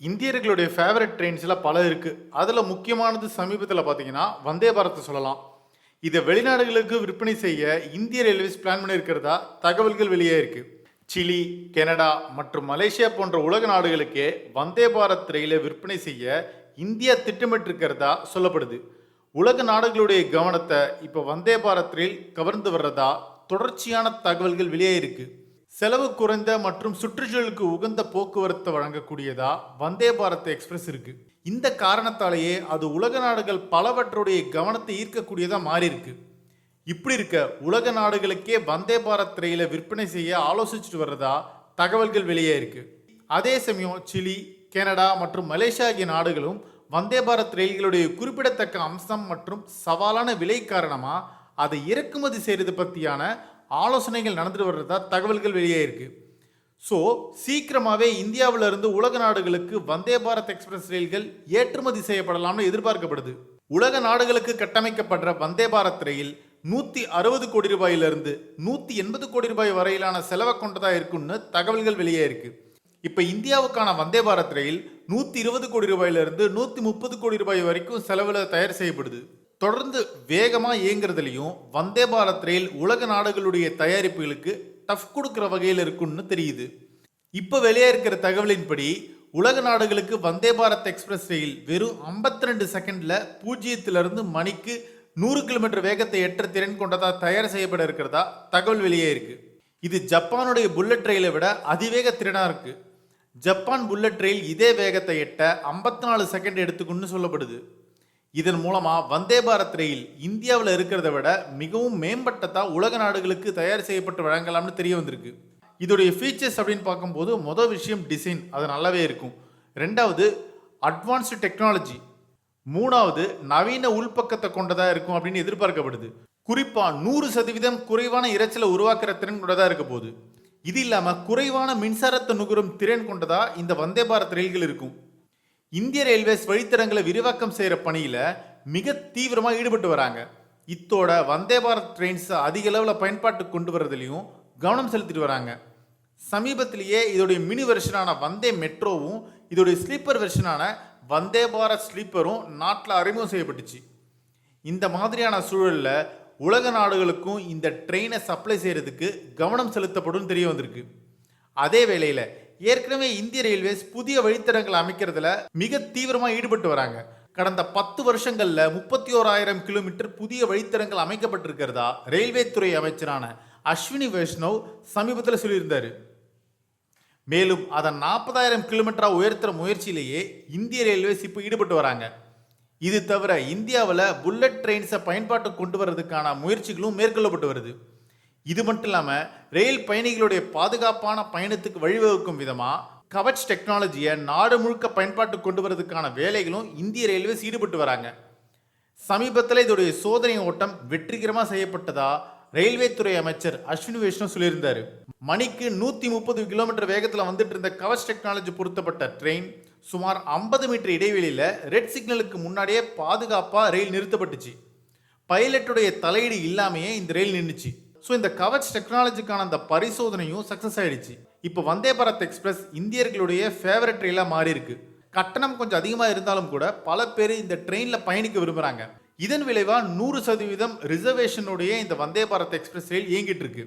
இந்தியர்களுடைய favourite ட்ரெயின்ஸில் பல இருக்குது அதில் முக்கியமானது சமீபத்தில் பார்த்தீங்கன்னா வந்தே பாரத்தை சொல்லலாம். இதை வெளிநாடுகளுக்கு விற்பனை செய்ய இந்திய ரயில்வேஸ் பிளான் பண்ணியிருக்கிறதா தகவல்கள் வெளியே இருக்குது சிலி கனடா மற்றும் மலேசியா போன்ற உலக நாடுகளுக்கே வந்தே பாரத் ரயிலை விற்பனை செய்ய இந்தியா திட்டமிட்டிருக்கிறதா சொல்லப்படுது. உலக நாடுகளுடைய கவனத்தை இப்போ வந்தே பாரத் ரயில் கவர்ந்து வர்றதா தொடர்ச்சியான தகவல்கள் வெளியே இருக்குது செலவு குறைந்த மற்றும் சுற்றுச்சூழலுக்கு உகந்த போக்குவரத்தை வழங்கக்கூடியதா வந்தே பாரத் எக்ஸ்பிரஸ் இருக்கு. இந்த காரணத்தாலேயே அது உலக நாடுகள் பலவற்றுடைய கவனத்தை ஈர்க்கக்கூடியதாக மாறியிருக்கு. இப்படி இருக்க உலக நாடுகளுக்கே வந்தே பாரத் ரயிலை விற்பனை செய்ய ஆலோசிச்சுட்டு வர்றதா தகவல்கள் வெளியே இருக்கு. அதே சமயம் சிலி கனடா மற்றும் மலேசியா ஆகிய நாடுகளும் வந்தே பாரத் ரயில்களுடைய குறிப்பிடத்தக்க அம்சம் மற்றும் சவாலான விலை காரணமாக அதை இறக்குமதி செய்கிறது பற்றியான ஆலோசனைகள் நடந்துட்டு வர்றதா தகவல்கள் வெளியே இருக்கு. ஸோ சீக்கிரமாகவே இந்தியாவிலிருந்து உலக நாடுகளுக்கு வந்தே பாரத் எக்ஸ்பிரஸ் ரயில்கள் ஏற்றுமதி செய்யப்படலாம்னு எதிர்பார்க்கப்படுது. உலக நாடுகளுக்கு கட்டமைக்கப்படுற வந்தே பாரத் ரயில் நூற்றி அறுபது கோடி ரூபாயிலிருந்து நூற்றி எண்பது கோடி ரூபாய் வரையிலான செலவை கொண்டதாக இருக்குன்னு தகவல்கள் வெளியே இருக்கு. இப்போ இந்தியாவுக்கான வந்தே பாரத் ரயில் நூற்றி இருபது கோடி ரூபாயிலிருந்து நூற்றி முப்பது கோடி ரூபாய் வரைக்கும் செலவில் தயார் செய்யப்படுது. தொடர்ந்து வேகமாக இயங்குறதுலையும் வந்தே பாரத் ரயில் உலக நாடுகளுடைய தயாரிப்புகளுக்கு டஃப் கொடுக்குற வகையில் இருக்கும்னு தெரியுது. இப்போ வெளியே இருக்கிற தகவலின்படி உலக நாடுகளுக்கு வந்தே பாரத் எக்ஸ்பிரஸ் ரயில் வெறும் 52 ரெண்டு செகண்டில் பூஜ்ஜியத்திலிருந்து மணிக்கு நூறு கிலோமீட்டர் வேகத்தை எட்ட திறன் கொண்டதாக தயார் செய்யப்பட இருக்கிறதா தகவல் வெளியே இருக்கு. இது ஜப்பானுடைய புல்லட் ரயிலை விட அதிவேக திறனாக இருக்கு. ஜப்பான் புல்லட் ரயில் இதே வேகத்தை எட்ட 54 நாலு செகண்ட் எடுத்துக்குன்னு சொல்லப்படுது. இதன் மூலமாக வந்தே பாரத் ரயில் இந்தியாவில் இருக்கிறத விட மிகவும் மேம்பட்டதாக உலக நாடுகளுக்கு தயார் செய்யப்பட்டு வழங்கலாம்னு தெரிய வந்திருக்கு. இதோடைய ஃபீச்சர்ஸ் அப்படின்னு பார்க்கும்போது மொதல் விஷயம் டிசைன் அது நல்லாவே இருக்கும். ரெண்டாவது அட்வான்ஸ்டு டெக்னாலஜி மூணாவது நவீன உள்பக்கத்தை கொண்டதாக இருக்கும் அப்படின்னு எதிர்பார்க்கப்படுது. குறிப்பாக நூறு சதவீதம் குறைவான இரைச்சலை உருவாக்குற திறன் கொண்டதாக இருக்க போகுது. இது இல்லாமல் குறைவான மின்சாரத்தை நுகரும் திறன் கொண்டதாக இந்த வந்தே பாரத் ரயில்கள் இருக்கும். இந்திய ரயில்வேஸ் வழித்தடங்களை விரிவாக்கம் செய்கிற பணியில் மிக தீவிரமாக ஈடுபட்டு வராங்க. இத்தோட வந்தே பாரத் ட்ரெயின்ஸை அதிக அளவில் பயன்பாட்டுக்கு கொண்டு வரதுலையும் கவனம் செலுத்திட்டு வராங்க. சமீபத்திலேயே இதோடைய மினி வெர்ஷனான வந்தே மெட்ரோவும் இதோடைய ஸ்லீப்பர் வெர்ஷனான வந்தே பாரத் ஸ்லீப்பரும் நாட்டில் அறிமுகம் செய்யப்பட்டுச்சு. இந்த மாதிரியான சூழலில் உலக நாடுகளுக்கும் இந்த ட்ரெயினை சப்ளை செய்கிறதுக்கு கவனம் செலுத்தப்படும் தெரிய வந்திருக்கு. அதே வேளையில் ஏற்கனவே இந்திய ரயில்வேஸ் புதிய வழித்தடங்கள் அமைக்கிறதுல மிக தீவிரமாக ஈடுபட்டு வராங்க. கடந்த பத்து வருஷங்களில் முப்பத்தி ஓராயிரம் கிலோமீட்டர் புதிய வழித்தடங்கள் அமைக்கப்பட்டிருக்கிறதா ரயில்வே துறை அமைச்சரான அஸ்வினி வைஷ்ணவ் சமீபத்தில் சொல்லியிருந்தார். மேலும் அதை நாற்பதாயிரம் கிலோமீட்டரா உயர்த்துற முயற்சியிலேயே இந்திய ரயில்வேஸ் இப்போ ஈடுபட்டு வராங்க. இது தவிர இந்தியாவில் புல்லட் ட்ரெயின்ஸை பயன்பாட்டுக்கு கொண்டு வரதுக்கான முயற்சிகளும் மேற்கொள்ளப்பட்டு வருது. இது மட்டும் இல்லாமல் ரயில் பயணிகளுடைய பாதுகாப்பான பயணத்துக்கு வழிவகுக்கும் விதமாக கவச் டெக்னாலஜியை நாடு முழுக்க பயன்பாட்டுக்கு கொண்டு வரதுக்கான வேலைகளும் இந்திய ரயில்வேஸ் ஈடுபட்டு வராங்க. சமீபத்தில் இதோடைய சோதனை ஓட்டம் வெற்றிகரமாக செய்யப்பட்டதா ரயில்வே துறை அமைச்சர் அஸ்வினி வைஷ்ணவ் சொல்லியிருந்தார். மணிக்கு நூற்றி முப்பது கிலோமீட்டர் வேகத்தில் வந்துட்டு இருந்த கவச் டெக்னாலஜி பொருத்தப்பட்ட ட்ரெயின் சுமார் 50 மீட்டர் இடைவெளியில் ரெட் சிக்னலுக்கு முன்னாடியே பாதுகாப்பாக ரயில் நிறுத்தப்பட்டுச்சு. பைலட்டுடைய தலையீடு இல்லாமையே இந்த ரயில் நின்றுச்சு ஸோ இந்த கவச் டெக்னாலஜிக்கான அந்த பரிசோதனையும் சக்ஸஸ் ஆயிடுச்சு. இப்போ வந்தே பாரத் எக்ஸ்பிரஸ் இந்தியர்களுடைய ஃபேவரட் ரயிலாக மாறி இருக்கு. கட்டணம் கொஞ்சம் அதிகமாக இருந்தாலும் கூட பல பேர் இந்த ட்ரெயினில் பயணிக்க விரும்புகிறாங்க இதன் விளைவாக நூறு சதவீதம் ரிசர்வேஷனுடைய இந்த வந்தே பாரத் எக்ஸ்பிரஸ் ரயில் இயங்கிட்டு இருக்கு.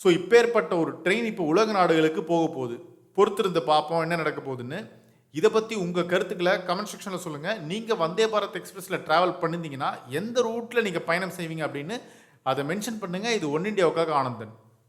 ஸோ இப்பேற்பட்ட ஒரு ட்ரெயின் இப்போ உலக நாடுகளுக்கு போக போகுது. பொறுத்திருந்து பார்ப்போம் என்ன நடக்க போகுதுன்னு. இதை பற்றி உங்கள் கருத்துக்களை கமெண்ட் செக்ஷனில் சொல்லுங்கள் நீங்கள் வந்தே பாரத் எக்ஸ்பிரஸில் ட்ராவல் பண்ணியிருந்தீங்கன்னா எந்த ரூட்டில் நீங்கள் பயணம் செய்வீங்க அப்படின்னு அதை மென்ஷன் பண்ணுங்கள் இது ஒன் இண்டியாவுக்காக ஆனந்தன்.